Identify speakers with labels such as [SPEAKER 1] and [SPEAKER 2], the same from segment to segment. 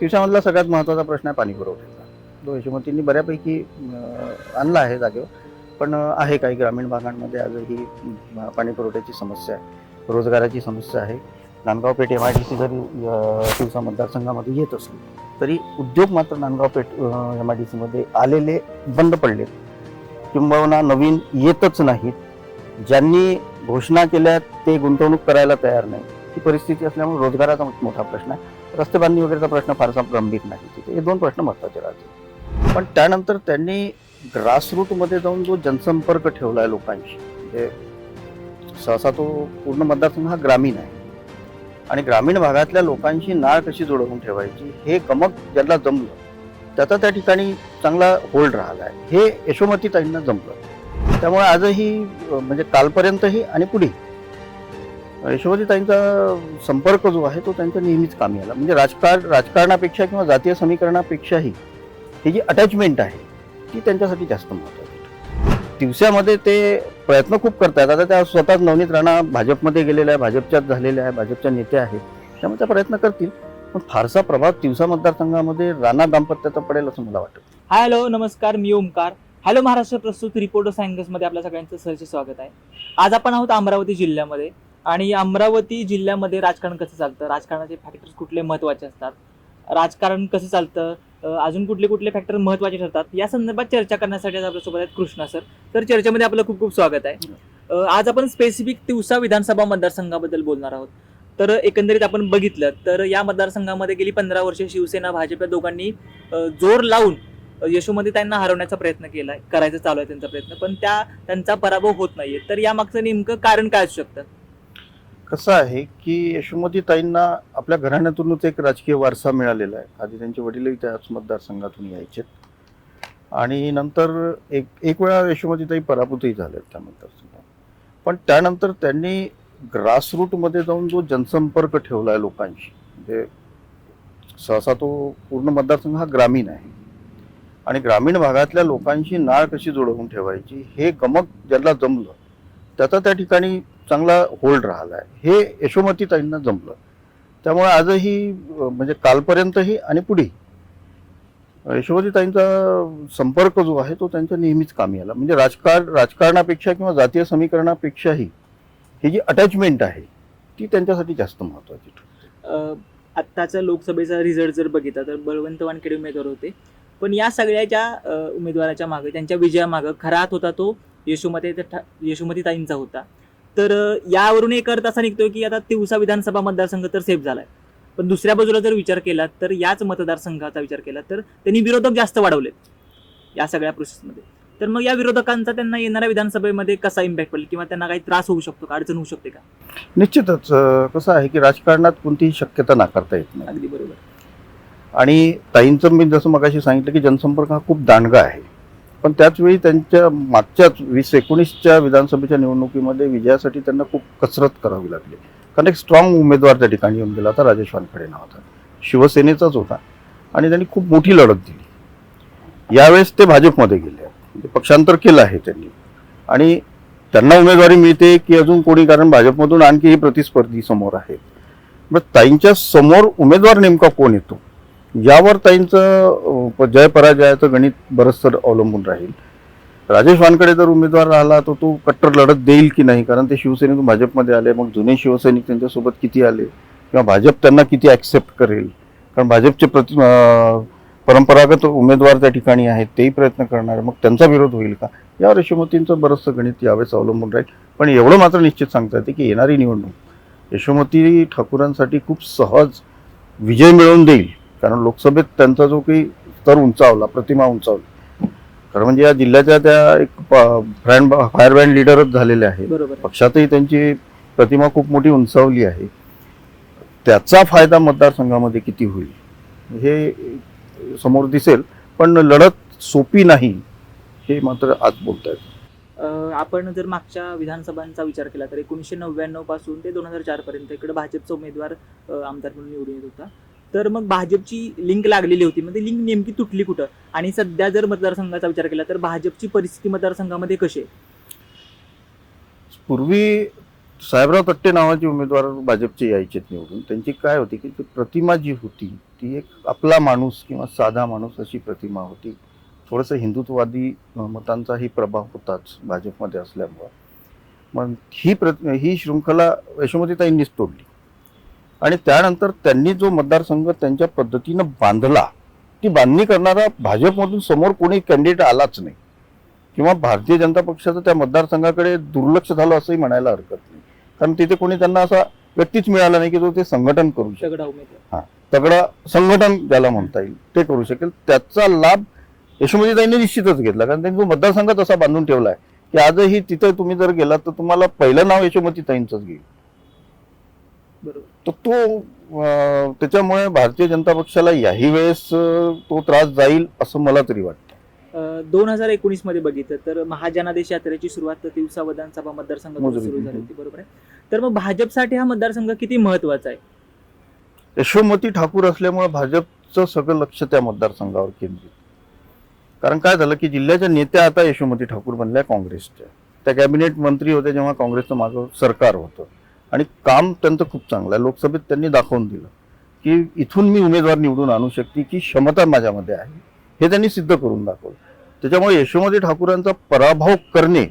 [SPEAKER 1] दिवसामधला सगळ्यात महत्त्वाचा प्रश्न आहे पाणी पुरवठ्याचा. तो यशोमतींनी बऱ्यापैकी आणला आहे जागेवर पण आहे काही ग्रामीण भागांमध्ये आजही अं, पाणी पुरवठ्याची समस्या आहे. रोजगाराची समस्या आहे. Nandgaon Peth M I D C जरी शिवसा मतदारसंघामध्ये येत असली तरी उद्योग मात्र Nandgaon Peth M I D सीमध्ये आलेले बंद पडले किंबहुना नवीन येतच नाहीत. ज्यांनी घोषणा केल्या ते गुंतवणूक करायला तयार नाही ही परिस्थिती असल्यामुळे रोजगाराचा मोठा प्रश्न आहे. रस्ते बांधणी वगैरेचा प्रश्न फारसा गंभीर नाही. तिथे हे दोन प्रश्न महत्त्वाचे राहतील. पण त्यानंतर त्यांनी ग्रासरूटमध्ये जाऊन जो जनसंपर्क ठेवला आहे लोकांशी म्हणजे सहसा तो पूर्ण मतदारसंघ हा ग्रामीण आहे. आणि ग्रामीण भागातल्या लोकांशी नाळ कशी जुळवून ठेवायची हे गमक ज्यांना जमलं त्याचा त्या ठिकाणी चांगला होल्ड राहिला आहे. हे यशोमतीताईंना जमलं. त्यामुळे आजही म्हणजे कालपर्यंतही आणि पुढे यशोमतीताईंचा संपर्क जो आहे तो त्यांचा नेहमीच कामी आला म्हणजे राजकारण राजकारणापेक्षा किंवा जातीय समीकरणापेक्षाही ही जी अटॅचमेंट आहे ती त्यांच्यासाठी जास्त महत्त्वाची दिवसामध्ये ते प्रयत्न खूप करतात. आता त्या स्वतःच नवनीत राणा भाजपमध्ये गेलेल्या आहे भाजपच्याच झालेल्या आहे भाजपच्या नेत्या आहेत. त्यामुळे त्या प्रयत्न करतील. पण फारसा प्रभाव तिवसा मतदारसंघामध्ये राणा दाम्पत्याचा पडेल असं मला वाटतं.
[SPEAKER 2] हाय हॅलो नमस्कार. मी ओमकार. हॅलो महाराष्ट्र प्रस्तुत रिपोर्टर सायंगसमध्ये आपल्या सगळ्यांचं सहज स्वागत आहे. आज आपण आहोत अमरावती जिल्ह्यामध्ये. आणि अमरावती जिल्ह्यामध्ये राजकारण कसं चालतं? राजकारणाचे फॅक्टर्स कुठले महत्त्वाचे असतात? राजकारण कसं चालतं? अजून कुठले कुठले फॅक्टर महत्त्वाचे ठरतात? या संदर्भात चर्चा करण्यासाठी आज आपल्यासोबत आहेत कृष्णा सर तर चर्चेमध्ये आपलं खूप खूप स्वागत आहे. आज आपण स्पेसिफिक तिवसा विधानसभा मतदारसंघाबद्दल बोलणार आहोत. तर एकंदरीत आपण बघितलं तर या मतदारसंघामध्ये गेली पंधरा वर्षे शिवसेना भाजप या दोघांनी जोर लावून यशोमती त्यांना हरवण्याचा प्रयत्न केला करायचा चालू आहे त्यांचा प्रयत्न. पण त्या त्यांचा पराभव होत नाहीये. तर या मागचं नेमकं कारण काय असू शकतं?
[SPEAKER 1] कसं आहे की यशोमतीताईंना आपल्या घराण्यातूनच एक राजकीय वारसा मिळालेला आहे. आधी त्यांचे वडीलही त्याच मतदारसंघातून यायचे. आणि नंतर एक एक वेळा यशोमतीताई पराभूतही झाल्यात त्या मतदारसंघात. पण त्यानंतर त्यांनी ग्रासरूटमध्ये जाऊन जो जनसंपर्क ठेवला आहे लोकांशी म्हणजे सहसा तो पूर्ण मतदारसंघ हा ग्रामीण आहे. आणि ग्रामीण भागातल्या लोकांशी नाळ कशी जुळवून ठेवायची हे गमक ज्यांना जमलं त्याचा त्या ठिकाणी चांगला होल्ड राहिला आहे हे यशोमतीताईंना जमलं. त्यामुळे आजही म्हणजे कालपर्यंतही आणि पुढे यशोमतीताईंचा संपर्क जो आहे तो त्यांच्या नेहमीच कामी आला. म्हणजे राजकार राजकारणापेक्षा किंवा जातीय समीकरणापेक्षाही ही जी अटॅचमेंट आहे ती त्यांच्यासाठी जास्त महत्त्वाची ठरते.
[SPEAKER 2] आत्ताचा लोकसभेचा रिझल्ट जर बघितला तर बळवंत वानखेडे उमेदवार होते. पण या सगळ्याच्या उमेदवाराच्या मागे त्यांच्या विजयामागं खरा हात होता तो यशोमती यशोमती ताईंचा होता. तर यावरून एक अर्थ असा निघतोय की आता तिवसा विधानसभा मतदारसंघ तर सेफ झालाय. पण दुसऱ्या बाजूला जर विचार केला तर याच मतदारसंघाचा विचार केला तर त्यांनी विरोधक जास्त वाढवलेत या सगळ्या प्रोसेसमध्ये तर मग या विरोधकांचा त्यांना येणाऱ्या विधानसभेमध्ये कसा इम्पॅक्ट पडेल किंवा त्यांना काही त्रास होऊ शकतो का अडचण होऊ शकते का?
[SPEAKER 1] निश्चितच कसं आहे की राजकारणात कोणतीही शक्यता नाकारता येत नाही.
[SPEAKER 2] अगदी बरोबर.
[SPEAKER 1] आणि ताईंचं मी जसं मगाशी सांगितलं की जनसंपर्क हा खूप दांडगा आहे. पण त्याचवेळी त्यांच्या मागच्याच वीस एकोणीसच्या विधानसभेच्या निवडणुकीमध्ये विजयासाठी त्यांना खूप कसरत करावी लागली. कारण एक स्ट्रॉंग उमेदवार त्या ठिकाणी येऊन गेला होता राजेश वानखडे नावाचा शिवसेनेचाच होता. आणि त्यांनी खूप मोठी लढत दिली. यावेळेस ते भाजपमध्ये गेले. म्हणजे पक्षांतर केलं आहे त्यांनी. आणि त्यांना उमेदवारी मिळते की अजून कोणी? कारण भाजपमधून आणखीही प्रतिस्पर्धी समोर आहेत. मग ताईंच्या समोर उमेदवार नेमका कोण येतो? यावर ताईंचं जय पराजयाचं गणित बरंचसं अवलंबून राहील. राजेश वानकडे जर उमेदवार राहिला तर तो कट्टर लढत देईल की नाही? कारण ते शिवसेनेतून भाजपमध्ये आले मग जुने शिवसैनिक त्यांच्यासोबत किती आले? किंवा भाजप त्यांना किती ॲक्सेप्ट करेल? कारण भाजपचे प्रति परंपरागत उमेदवार त्या ठिकाणी आहेत तेही प्रयत्न करणार मग त्यांचा विरोध होईल का? यावर यशोमतींचं बरंचसं गणित यावेळेस अवलंबून राहील. पण एवढं मात्र निश्चित सांगता येते की येणारी निवडणूक यशोमती ठाकूरांसाठी खूप सहज विजय मिळवून देईल. कारण लोकसभेत त्यांचा जो काही स्तर उंचावला प्रतिमा उंचावली. खरं म्हणजे या जिल्ह्याच्या त्या एक फ्रँड फायर बँड लिडरच झालेले आहेत.
[SPEAKER 2] बरोबर.
[SPEAKER 1] पक्षातही त्यांची प्रतिमा खूप मोठी उंचावली आहे. त्याचा फायदा मतदारसंघामध्ये किती होईल? हे समोर दिसेल पण लढत सोपी नाही हे मात्र आज बोलतायत.
[SPEAKER 2] आपण जर मागच्या विधानसभांचा विचार केला तर एकोणीसशे नव्याण्णवपासून ते दोन हजार चार पर्यंत इकडे भाजपचा उमेदवार आमदार म्हणून निवडून येत होता. तर मग भाजपची लिंक लागलेली होती. मग ती लिंक नेमकी तुटली कुठं? आणि सध्या जर मतदारसंघाचा विचार केला तर भाजपची परिस्थिती मतदारसंघामध्ये कशी आहे?
[SPEAKER 1] पूर्वी साहेबराव तट्टे नावाचे उमेदवार भाजपचे यायचे निवडून. त्यांची काय होती की ती प्रतिमा जी होती ती एक आपला माणूस किंवा साधा माणूस अशी प्रतिमा होती. थोडंसं हिंदुत्ववादी मतांचाही प्रभाव होताच भाजपमध्ये असल्यामुळं. मग ही प्र ही शृंखला यशोमतीताईंनीच तोडली. आणि त्यानंतर त्यांनी जो मतदारसंघ त्यांच्या पद्धतीनं बांधला ती बांधणी करणारा भाजपमधून समोर कोणी कॅन्डिडेट आलाच नाही. किंवा भारतीय जनता पक्षाचं त्या मतदारसंघाकडे दुर्लक्ष झालं असंही म्हणायला हरकत नाही. कारण तिथे कोणी त्यांना असा व्यक्तीच मिळाला नाही की जो ते संघटन करू शकेल
[SPEAKER 2] उमेदवार.
[SPEAKER 1] तगडा संघटन ज्याला म्हणता येईल ते करू शकेल. त्याचा लाभ यशोमतीताईंनी निश्चितच घेतला. कारण त्यांनी तो मतदारसंघ तसा बांधून ठेवला आहे की आजही तिथे तुम्ही जर गेलात तर तुम्हाला पहिलं नाव यशोमतीताईंचंच घेईल. तर तो त्याच्यामुळे भारतीय जनता पक्षाला याही वेळेस तो त्रास जाईल असं मला तरी वाटतं.
[SPEAKER 2] दोन हजार एकोणीसमध्ये बघितलं तर महाजनादेश यात्रेची सुरुवात तर तिवसा विधानसभा मतदारसंघातून
[SPEAKER 1] मोजरी.
[SPEAKER 2] सुरू झाली होती बरोबर आहे? तर मग भाजपसाठी हा मतदारसंघ किती महत्त्वाचा आहे?
[SPEAKER 1] यशोमती ठाकूर असल्यामुळे भाजपचं सगळं लक्ष त्या मतदारसंघावर केंद्रित. कारण काय झालं की जिल्ह्याच्या नेत्या आता यशोमती ठाकूर बनल्या काँग्रेसच्या. त्या कॅबिनेट मंत्री होत्या जेव्हा काँग्रेसचं मागं सरकार होतं. आणि काम त्यांचं खूप चांगलं आहे. लोकसभेत त्यांनी दाखवून दिलं की इथून मी उमेदवार निवडून आणू शकते की क्षमता माझ्यामध्ये आहे. हे त्यांनी सिद्ध करून दाखवलं. त्याच्यामुळे यशोमती ठाकूरांचा पराभव करणे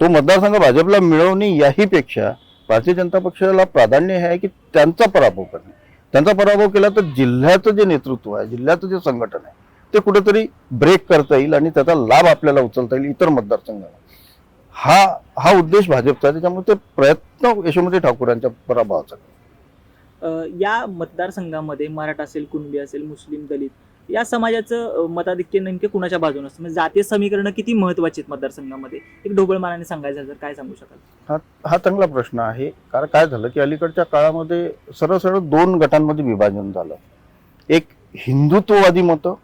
[SPEAKER 1] तो मतदारसंघ भाजपला मिळवणे याहीपेक्षा भारतीय जनता पक्षाला प्राधान्य हे आहे की त्यांचा पराभव करणे. त्यांचा पराभव केला तर जिल्ह्याचं जे नेतृत्व आहे जिल्ह्याचं जे संघटन आहे ते कुठेतरी ब्रेक करता येईल आणि त्याचा लाभ आपल्याला उचलता येईल इतर मतदारसंघाला हा हा उद्देश भाजपचा त्याच्यामुळे ते प्रयत्न यशोमती ठाकूरांच्या पराभवाचा
[SPEAKER 2] या मतदारसंघामध्ये मराठा असेल कुणबी असेल मुस्लिम दलित या समाजाचं मताधिक्य नेमके कुणाच्या बाजूने असतं? म्हणजे जातीय समीकरणं किती महत्वाची आहेत मतदारसंघामध्ये? एक ढोबळमानाने सांगायचं तर काय सांगू शकाल.
[SPEAKER 1] हा चांगला प्रश्न आहे. कारण काय झालं की अलीकडच्या काळामध्ये सरळ सरळ दोन गटांमध्ये विभाजन झालं. एक हिंदुत्ववादी मतं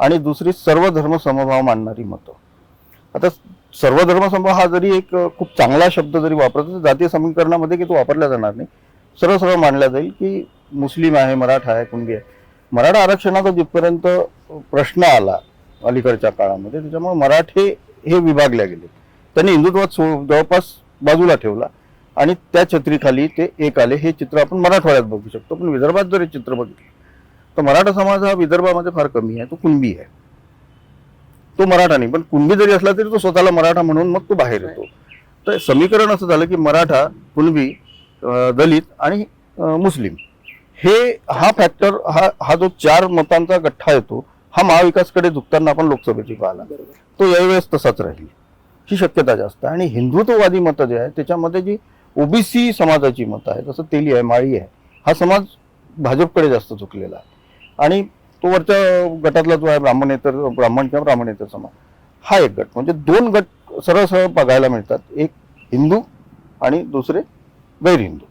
[SPEAKER 1] आणि दुसरी सर्व धर्म समभाव मानणारी मतं. आता सर्व हा जरी एक खूप चांगला शब्द जरी वापरतो तर जातीय समीकरणामध्ये की तो वापरला जाणार नाही. सरळ सरळ मानला जाईल की मुस्लिम आहे मराठा आहे कुणबी आहे. मराठा आरक्षणाचा जिथपर्यंत प्रश्न आला अलीकडच्या काळामध्ये त्याच्यामुळे मराठे हे विभागले गेले. त्यांनी हिंदुत्वात सो- जवळपास बाजूला ठेवला आणि त्या छत्रीखाली ते एक आले. हे चित्र आपण मराठवाड्यात बघू शकतो. पण विदर्भात जर हे चित्र बघितलं तर मराठा समाज हा विदर्भामध्ये फार कमी आहे तो कुणबी आहे. तो मराठा नाही पण कुणबी जरी असला तरी तो स्वतःला मराठा म्हणून मग तो बाहेर येतो. तर समीकरण असं झालं की मराठा कुणबी दलित आणि मुस्लिम हे हा फॅक्टर हा हा जो चार मतांचा गठ्ठा येतो हा महाविकासकडे झुकताना आपण लोकसभेची पाहिला. तो यावेळेस तसाच राहील. ही शक्यता जास्त आहे. आणि हिंदुत्ववादी मतं जे आहे त्याच्यामध्ये जी ओबीसी समाजाची मतं आहे जसं तेली आहे माळी आहे हा समाज भाजपकडे जास्त झुकलेला आहे. आणि तो वरच्या गटातला जो आहे ब्राह्मणेतर ब्राह्मण किंवा ब्राह्मणेतर समाज. हा एक गट. म्हणजे दोन गट सरळ सरळ बघायला मिळतात. एक हिंदू आणि दुसरे गैर हिंदू.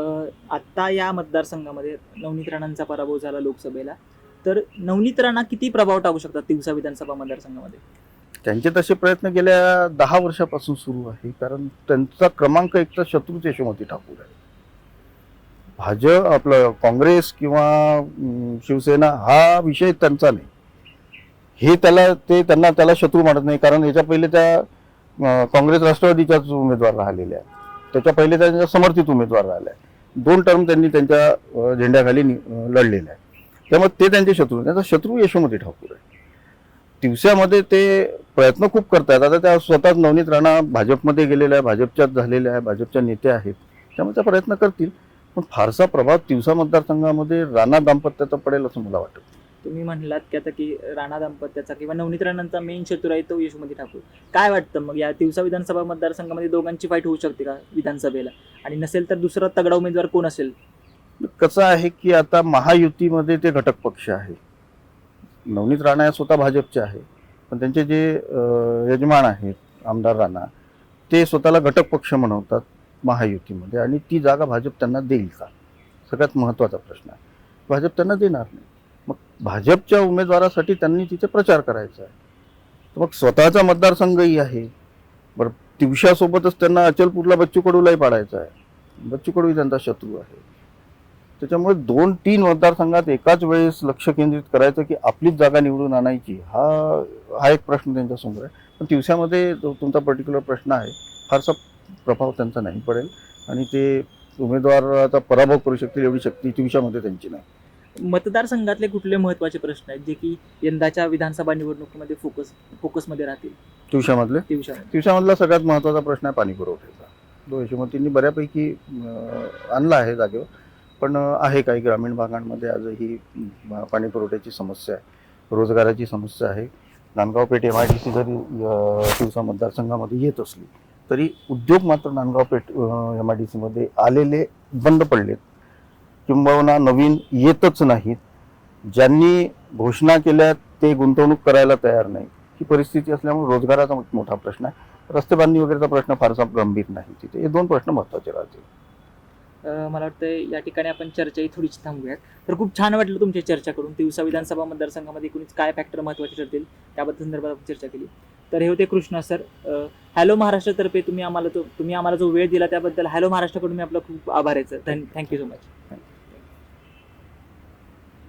[SPEAKER 2] अ, आता या मतदारसंघामध्ये नवनीत राणांचा पराभव झाला लोकसभेला. तर नवनीत राणा किती प्रभाव टाकू शकतात तिवसा विधानसभा मतदारसंघामध्ये?
[SPEAKER 1] त्यांचे तसे प्रयत्न गेल्या दहा वर्षापासून सुरू आहे. कारण त्यांचा क्रमांक एक तर शत्रूच यशोमती ठाकूर आहे भाजप आपलं काँग्रेस किंवा शिवसेना हा विषय त्यांचा नाही. हे त्याला ते त्यांना त्याला शत्रू मानत नाही. कारण याच्या पहिले त्या काँग्रेस राष्ट्रवादीच्याच उमेदवार राहिलेल्या आहेत. त्याच्या पहिले त्यांच्या समर्थित उमेदवार राहिल्या दोन टर्म त्यांनी त्यांच्या झेंड्याखाली नि- लढलेल्या आहेत. त्यामुळे ते त्यांचे शत्रू त्यांचा शत्रू यशोमती ठाकूर आहे. दिवसामध्ये ते प्रयत्न खूप करतात आता त्या स्वतःच नवनीत राणा भाजपमध्ये गेलेल्या आहे भाजपच्याच झालेल्या आहे भाजपच्या नेत्या आहेत. त्यामुळे त्या प्रयत्न करतील. पण फारसा प्रभाव तिवसा मतदारसंघामध्ये राणा दाम्पत्याचा पडेल असं मला वाटत.
[SPEAKER 2] तुम्ही म्हणलात की आता की राणा दाम्पत्याचा किंवा नवनीत राणांचा मेन शत्रू आहे तो यशोमती ठाकूर. काय वाटतं मग या तिवसा विधानसभा मतदारसंघामध्ये दोघांची फाईट होऊ शकते का विधानसभेला? आणि नसेल तर दुसरा तगडा उमेदवार कोण असेल?
[SPEAKER 1] कसं आहे की आता महायुतीमध्ये ते घटक पक्ष आहे. नवनीत राणा या स्वतः भाजपचे आहे. पण त्यांचे जे यजमान आहेत आमदार राणा ते स्वतःला घटक पक्ष म्हणवतात. महायुतीमध्ये आणि ती जागा भाजप त्यांना देईल का? सगळ्यात महत्त्वाचा प्रश्न आहे. भाजप त्यांना देणार नाही. मग भाजपच्या उमेदवारासाठी त्यांनी तिथे प्रचार करायचा आहे. तर मग स्वतःचा मतदारसंघही आहे. बरं तिवशासोबतच त्यांना अचलपूरला बच्चू कडूलाही पाडायचा आहे. बच्चू कडूही त्यांचा शत्रू आहे. त्याच्यामुळे दोन तीन मतदारसंघात एकाच वेळेस लक्ष केंद्रित करायचं की आपलीच जागा निवडून आणायची हा हा एक प्रश्न त्यांच्यासमोर आहे. पण दिवसामध्ये तुमचा पर्टिक्युलर प्रश्न आहे फारसा प्रभाव त्यांचा नाही पडेल. आणि ते उमेदवाराचा पराभव करू शकतील एवढी शक्ती दिवसामध्ये त्यांची नाही.
[SPEAKER 2] मतदारसंघातले कुठले महत्त्वाचे प्रश्न आहेत जे की यंदाच्या विधानसभा निवडणुकीमध्ये फोकस फोकसमध्ये राहतील?
[SPEAKER 1] दिवसामधले दिवसामधला सगळ्यात महत्त्वाचा प्रश्न आहे पाणी पुरवठ्याचा. तो यशोमतींनी बऱ्यापैकी आणला आहे जागेवर. पण आहे काही ग्रामीण भागांमध्ये आजही पाणी पुरवठ्याची समस्या आहे. रोजगाराची समस्या आहे. Nandgaon Peth M I D C जरी अं, शिवसा मतदारसंघामध्ये येत असली तरी उद्योग मात्र Nandgaon Peth M I D सीमध्ये आलेले बंद पडलेत. किंबहुना नवीन येतच नाहीत. ज्यांनी घोषणा केल्या ते गुंतवणूक करायला तयार नाही. ही परिस्थिती असल्यामुळे रोजगाराचा मोठा प्रश्न आहे. रस्ते बांधणी वगैरेचा प्रश्न फारसा गंभीर नाही तिथे. हे दोन प्रश्न महत्त्वाचे राहतील.
[SPEAKER 2] मला वाटतं या ठिकाणी आपण चर्चा ही थोडीशी थांबूयात. तर खूप छान वाटलं तुमची चर्चा करून. दिवसा विधानसभा मतदारसंघामध्ये एकूणच काय फॅक्टर महत्त्वाचे ठरतील त्याबद्दल संदर्भात आपण चर्चा केली. तर हे होते कृष्णा सर. हॅलो महाराष्ट्रातर्फे तुम्ही आम्हाला तो तुम्ही आम्हाला जो वेळ दिला त्याबद्दल हॅलो महाराष्ट्राकडून मी आपलं खूप आभार आहे सर. Thank you so much.